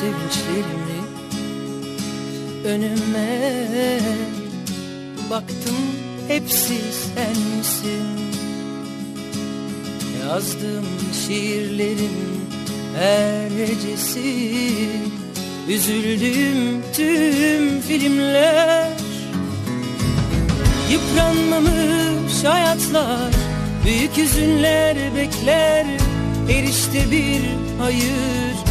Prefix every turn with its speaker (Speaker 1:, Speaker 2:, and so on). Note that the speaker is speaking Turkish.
Speaker 1: sevinçlerimi önüme Baktım hepsi sensin. Yazdığım şiirlerin her hecesi Üzüldüğüm tüm filmler. Yıpranmamış hayatlar Büyük hüzünler bekler Erişte bir hayır